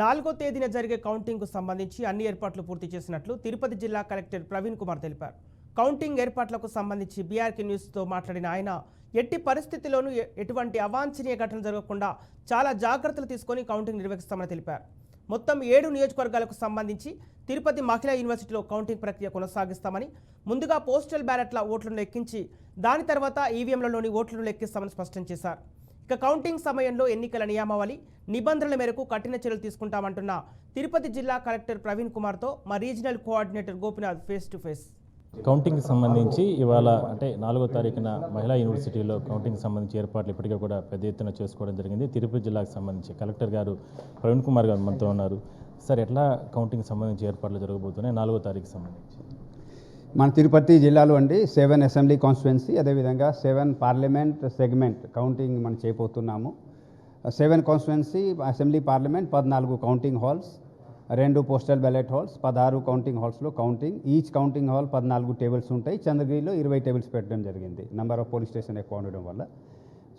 నాలుగో తేదీన జరిగే కౌంటింగ్కు సంబంధించి అన్ని ఏర్పాట్లు పూర్తి చేసినట్లు తిరుపతి జిల్లా కలెక్టర్ ప్రవీణ్ కుమార్ తెలిపారు. కౌంటింగ్ ఏర్పాట్లకు సంబంధించి బీఆర్కే న్యూస్తో మాట్లాడిన ఆయన ఎట్టి పరిస్థితిలోనూ ఎటువంటి అవాంఛనీయ ఘటనలు జరగకుండా చాలా జాగ్రత్తలు తీసుకొని కౌంటింగ్ నిర్వహిస్తామని తెలిపారు. మొత్తం ఏడు నియోజకవర్గాలకు సంబంధించి తిరుపతి మహిళా యూనివర్సిటీలో కౌంటింగ్ ప్రక్రియ కొనసాగిస్తామని ముందుగా పోస్టల్ బ్యాలెట్ల ఓట్లను లెక్కించి దాని తర్వాత ఈవీఎంలలోని ఓట్లను లెక్కిస్తామని స్పష్టం చేశారు. ఇక కౌంటింగ్ సమయంలో ఎన్నికల నియామావళి నిబంధనల మేరకు కఠిన చర్యలు తీసుకుంటామంటున్న తిరుపతి జిల్లా కలెక్టర్ ప్రవీణ్ కుమార్తో మా regional coordinator Gopinath face to face. కౌంటింగ్కి సంబంధించి ఇవాళ అంటే నాలుగో తారీఖున మహిళా యూనివర్సిటీలో కౌంటింగ్ సంబంధించి ఏర్పాట్లు ఇప్పటికే కూడా పెద్ద ఎత్తున చేసుకోవడం జరిగింది. తిరుపతి జిల్లాకు సంబంధించి కలెక్టర్ గారు ప్రవీణ్ కుమార్ గారు మనతో ఉన్నారు. సార్ ఎట్లా కౌంటింగ్ సంబంధించి ఏర్పాట్లు జరగబోతున్నాయి నాలుగో తారీఖు సంబంధించి? మన తిరుపతి జిల్లాలో అండి సెవెన్ అసెంబ్లీ కాన్స్టిట్యున్సీ అదేవిధంగా సెవెన్ పార్లమెంట్ సెగ్మెంట్ కౌంటింగ్ మనం చేయబోతున్నాము. సెవెన్ కాన్స్టిట్యున్సీ అసెంబ్లీ పార్లమెంట్ పద్నాలుగు కౌంటింగ్ హాల్స్ రెండు పోస్టల్ బ్యాలెట్ హాల్స్ పదహారు కౌంటింగ్ హాల్స్లో కౌంటింగ్ ఈచ్ కౌంటింగ్ హాల్ పద్నాలుగు టేబుల్స్ ఉంటాయి. చంద్రగిరిలో ఇరవై టేబుల్స్ పెట్టడం జరిగింది. నెంబర్ ఆఫ్ పోలీస్ స్టేషన్ ఎక్కువ ఉండడం వల్ల.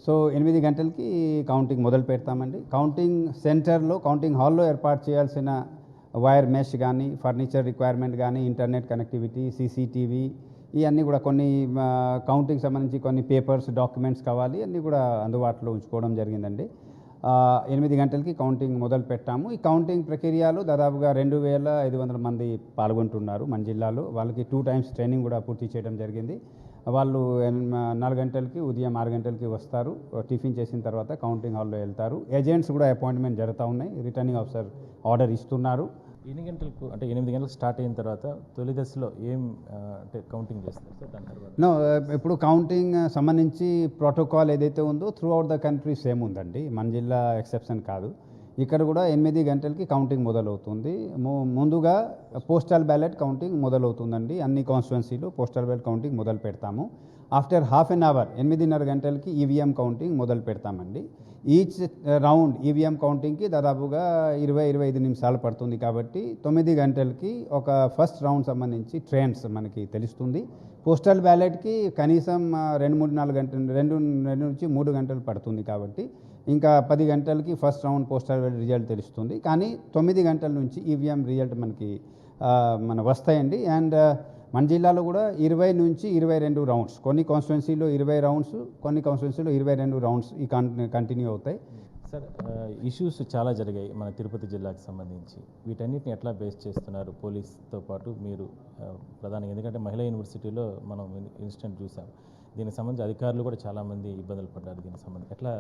సో ఎనిమిది గంటలకి కౌంటింగ్ మొదలు పెడతామండి. కౌంటింగ్ సెంటర్లో కౌంటింగ్ హాల్లో ఏర్పాటు చేయాల్సిన వైర్ మెష్ కానీ ఫర్నిచర్ రిక్వైర్మెంట్ కానీ ఇంటర్నెట్ కనెక్టివిటీ సీసీటీవీ ఇవన్నీ కూడా కొన్ని కౌంటింగ్ సంబంధించి కొన్ని పేపర్స్ డాక్యుమెంట్స్ కావాలి అన్నీ కూడా అందుబాటులో ఉంచుకోవడం జరిగిందండి. ఎనిమిది గంటలకి కౌంటింగ్ మొదలు పెట్టాము. ఈ కౌంటింగ్ ప్రక్రియలో దాదాపుగా రెండు వేల ఐదు వందల మంది పాల్గొంటున్నారు మన జిల్లాలో. వాళ్ళకి టూ టైమ్స్ ట్రైనింగ్ కూడా పూర్తి చేయడం జరిగింది. వాళ్ళు నాలుగు గంటలకి ఉదయం ఆరు గంటలకి వస్తారు. టిఫిన్ చేసిన తర్వాత కౌంటింగ్ హాల్లో వెళ్తారు. ఏజెంట్స్ కూడా అపాయింట్మెంట్ జరుగుతూ ఉన్నాయి. రిటర్నింగ్ ఆఫీసర్ ఆర్డర్ ఇస్తున్నారు. ఎన్ని గంటలకు అంటే ఎనిమిది గంటలకు స్టార్ట్ అయిన తర్వాత తొలి దశలో ఏం అంటే కౌంటింగ్ చేస్తారు? సార్ దాని తర్వాత నో ఇప్పుడు కౌంటింగ్ సంబంధించి ప్రోటోకాల్ ఏదైతే ఉందో throughout the country same ఉందండి. మన జిల్లా ఎక్సెప్షన్ కాదు. ఇక్కడ కూడా ఎనిమిది గంటలకి కౌంటింగ్ మొదలవుతుంది. ముందుగా పోస్టల్ బ్యాలెట్ కౌంటింగ్ మొదలవుతుందండి. అన్ని కాన్స్టిట్యున్సీలు పోస్టల్ బ్యాలెట్ కౌంటింగ్ మొదలు పెడతాము. ఆఫ్టర్ హాఫ్ అన్ అవర్ ఎనిమిదిన్నర గంటలకి ఈవీఎం కౌంటింగ్ మొదలు పెడతామండి. ఈచ్ రౌండ్ ఈవీఎం కౌంటింగ్కి దాదాపుగా ఇరవై ఇరవై ఐదు నిమిషాలు పడుతుంది కాబట్టి తొమ్మిది గంటలకి ఒక ఫస్ట్ రౌండ్ సంబంధించి ట్రెండ్స్ మనకి తెలుస్తుంది. పోస్టల్ బ్యాలెట్కి కనీసం రెండు మూడు నాలుగు గంటలు రెండు రెండు నుంచి మూడు గంటలు పడుతుంది కాబట్టి ఇంకా పది గంటలకి first round postal ballot result తెలుస్తుంది. కానీ తొమ్మిది గంటల నుంచి ఈవీఎం రిజల్ట్ మనకి మన వస్తాయండి. అండ్ మన జిల్లాలో కూడా ఇరవై నుంచి ఇరవై రెండు రౌండ్స్ కొన్ని కాన్స్టిట్యున్సీలో ఇరవై రౌండ్స్ కొన్ని కాన్స్టిట్యున్సీలో ఇరవై రెండు రౌండ్స్ ఈ కంటిన్యూ అవుతాయి. సార్ ఇష్యూస్ చాలా జరిగాయి మన తిరుపతి జిల్లాకు సంబంధించి. వీటన్నిటిని ఎట్లా బేస్ చేస్తున్నారు? పోలీస్తో పాటు మీరు ప్రధానంగా ఎందుకంటే మహిళా యూనివర్సిటీలో మనం ఇన్సిడెంట్ చూసాం. దీనికి సంబంధించి అధికారులు కూడా చాలామంది ఇబ్బందులు పడ్డారు దీనికి సంబంధించి. ఎట్లా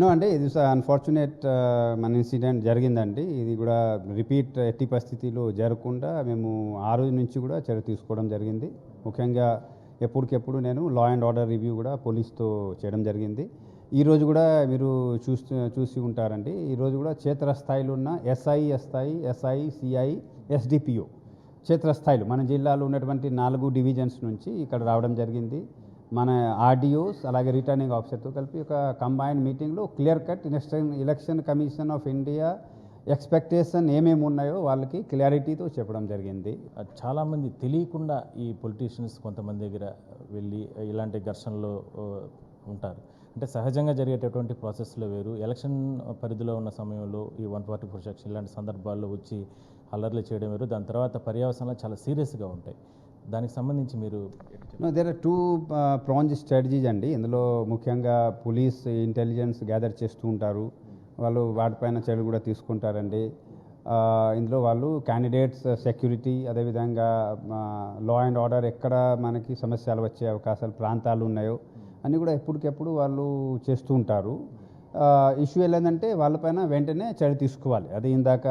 నో అంటే ఇది అన్ఫార్చునేట్ uh, మన ఇన్సిడెంట్ జరిగిందండి. ఇది కూడా రిపీట్ ఎట్టి పరిస్థితిలో జరగకుండా మేము ఆ రోజు నుంచి కూడా చర్య తీసుకోవడం జరిగింది. ముఖ్యంగా ఎప్పటికెప్పుడు నేను లా అండ్ ఆర్డర్ రివ్యూ కూడా పోలీస్తో చేయడం జరిగింది. ఈరోజు కూడా మీరు చూస్తూ చూసి ఉంటారండి. ఈరోజు కూడా క్షేత్రస్థాయిలో ఉన్న SI SI SI CI SDPO క్షేత్రస్థాయిలో మన జిల్లాలో ఉన్నటువంటి నాలుగు డివిజన్స్ నుంచి ఇక్కడ రావడం జరిగింది. మన ఆర్డీఓస్ అలాగే రిటర్నింగ్ ఆఫీసర్తో కలిపి ఒక కంబైన్ మీటింగ్లో clear cut election election commission of India expectation ఏమేమి ఉన్నాయో వాళ్ళకి క్లారిటీతో చెప్పడం జరిగింది. చాలామంది తెలియకుండా ఈ పొలిటీషియన్స్ కొంతమంది దగ్గర వెళ్ళి ఇలాంటి ఘర్షణలో ఉంటారు. అంటే సహజంగా జరిగేటటువంటి ప్రాసెస్లో వేరు. ఎలక్షన్ పరిధిలో ఉన్న సమయంలో ఈ వన్ ఫార్టీ ఫోర్ సెక్షన్ ఇలాంటి సందర్భాల్లో వచ్చి అల్లర్లు చేయడం వేరు. దాని తర్వాత పర్యవసనాలు చాలా సీరియస్గా ఉంటాయి. దానికి సంబంధించి మీరు there are two pronged strategies అండి. ఇందులో ముఖ్యంగా పోలీస్ ఇంటెలిజెన్స్ గ్యాదర్ చేస్తూ ఉంటారు. వాళ్ళు వాటిపైన చర్యలు కూడా తీసుకుంటారండి. Uh, ఇందులో వాళ్ళు క్యాండిడేట్స్ సెక్యూరిటీ అదేవిధంగా లా అండ్ ఆర్డర్ ఎక్కడ మనకి సమస్యలు వచ్చే అవకాశాలు ప్రాంతాలు ఉన్నాయో అన్నీ కూడా ఎప్పటికెప్పుడు వాళ్ళు చేస్తూ ఉంటారు. ఇష్యూ వెళ్ళిందంటే వాళ్ళపైన వెంటనే చర్య తీసుకోవాలి. అది ఇందాక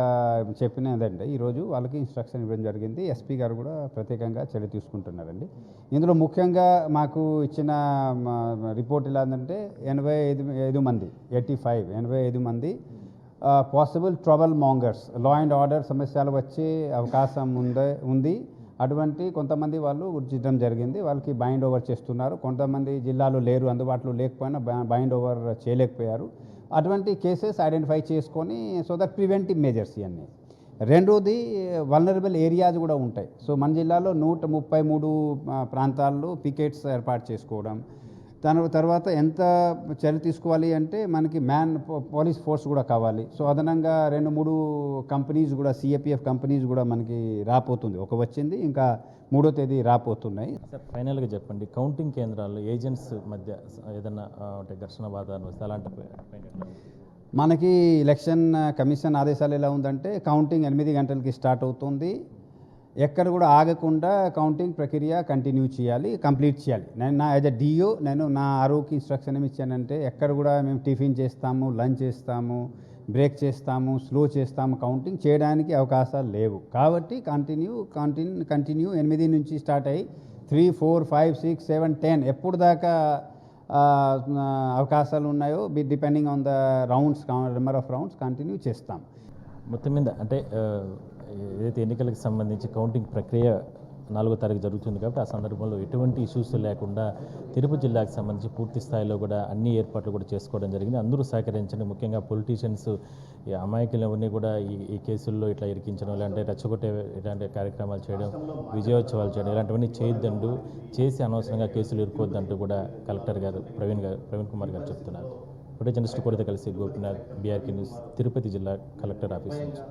చెప్పినదండి. ఈరోజు వాళ్ళకి ఇన్స్ట్రక్షన్ ఇవ్వడం జరిగింది. ఎస్పీ గారు కూడా ప్రత్యేకంగా చర్య తీసుకుంటున్నారండి. ఇందులో ముఖ్యంగా మాకు ఇచ్చిన రిపోర్ట్ ఎలా ఉందంటే ఎనభై ఐదు ఐదు మంది ఎయిటీ ఫైవ్ ఎనభై ఐదు మంది possible trouble mongers law and order సమస్యలు వచ్చే అవకాశం ఉంది ఉంది. అటువంటి కొంతమంది వాళ్ళు గుర్తించడం జరిగింది. వాళ్ళకి బైండ్ ఓవర్ చేస్తున్నారు. కొంతమంది జిల్లాలో లేరు అందుబాటులో లేకపోయినా బైండ్ ఓవర్ చేయలేకపోయారు. అటువంటి కేసెస్ ఐడెంటిఫై చేసుకొని సో దట్ ప్రివెంటివ్ మెజర్స్ ఇవన్నీ రెండోది వల్నరబుల్ ఏరియాస్ కూడా ఉంటాయి. సో మన జిల్లాలో నూట ముప్పై మూడు ప్రాంతాల్లో పికెట్స్ ఏర్పాటు చేసుకోవడం దాని తర్వాత ఎంత చర్య తీసుకోవాలి అంటే మనకి మ్యాన్ పోలీస్ ఫోర్స్ కూడా కావాలి. సో అదనంగా రెండు మూడు కంపెనీస్ కూడా సిఏపిఎఫ్ కంపెనీస్ కూడా మనకి రాపోతుంది. ఒక వచ్చింది ఇంకా మూడో తేదీ రాపోతున్నాయి. సార్ ఫైనల్గా చెప్పండి. కౌంటింగ్ కేంద్రాల్లో ఏజెంట్స్ మధ్య ఏదైనా అంటే ఘర్షణ వాతావరణం వస్తే అలాంటి? మనకి ఎలక్షన్ కమిషన్ ఆదేశాలు ఎలా ఉందంటే కౌంటింగ్ ఎనిమిది గంటలకి స్టార్ట్ అవుతుంది. ఎక్కడ కూడా ఆగకుండా కౌంటింగ్ ప్రక్రియ కంటిన్యూ చేయాలి కంప్లీట్ చేయాలి. నేను నా యాజ్ అ డిఓ నేను నా ఆరోగ్య ఇన్స్ట్రక్షన్ ఏమి ఇచ్చానంటే ఎక్కడ కూడా మేము టిఫిన్ చేస్తాము లంచ్ చేస్తాము బ్రేక్ చేస్తాము స్లో చేస్తాము కౌంటింగ్ చేయడానికి అవకాశాలు లేవు. కాబట్టి కంటిన్యూ కంటిన్యూ కంటిన్యూ ఎనిమిది నుంచి స్టార్ట్ అయ్యి three four five six seven ten ఎప్పుడు దాకా అవకాశాలు ఉన్నాయో B depending on the rounds number of rounds continue చేస్తాం. మొత్తం మీద అంటే ఏదైతే ఎన్నికలకు సంబంధించి కౌంటింగ్ ప్రక్రియ నాలుగో తారీఖు జరుగుతుంది కాబట్టి ఆ సందర్భంలో ఎటువంటి ఇష్యూస్ లేకుండా తిరుపతి జిల్లాకు సంబంధించి పూర్తి స్థాయిలో కూడా అన్ని ఏర్పాట్లు కూడా చేసుకోవడం జరిగింది. అందరూ సహకరించండి. ముఖ్యంగా పొలిటీషియన్స్ ఈ అమాయకులవన్నీ కూడా ఈ ఈ కేసుల్లో ఇట్లా ఇరికించడం ఇలాంటి రెచ్చగొట్టే ఇలాంటి కార్యక్రమాలు చేయడం విజయోత్సవాలు చేయడం ఇలాంటివన్నీ చేయొద్దండు చేసి అనవసరంగా కేసులు ఇరుకోవద్దంటూ కూడా కలెక్టర్ గారు ప్రవీణ్ గారు ప్రవీణ్ కుమార్ గారు చెప్తున్నారు. ఫోటో జర్నలిస్ట్ కూడా కలిసి గోపినాథ్ బీఆర్కే న్యూస్ తిరుపతి జిల్లా కలెక్టర్ ఆఫీస్ నుంచి.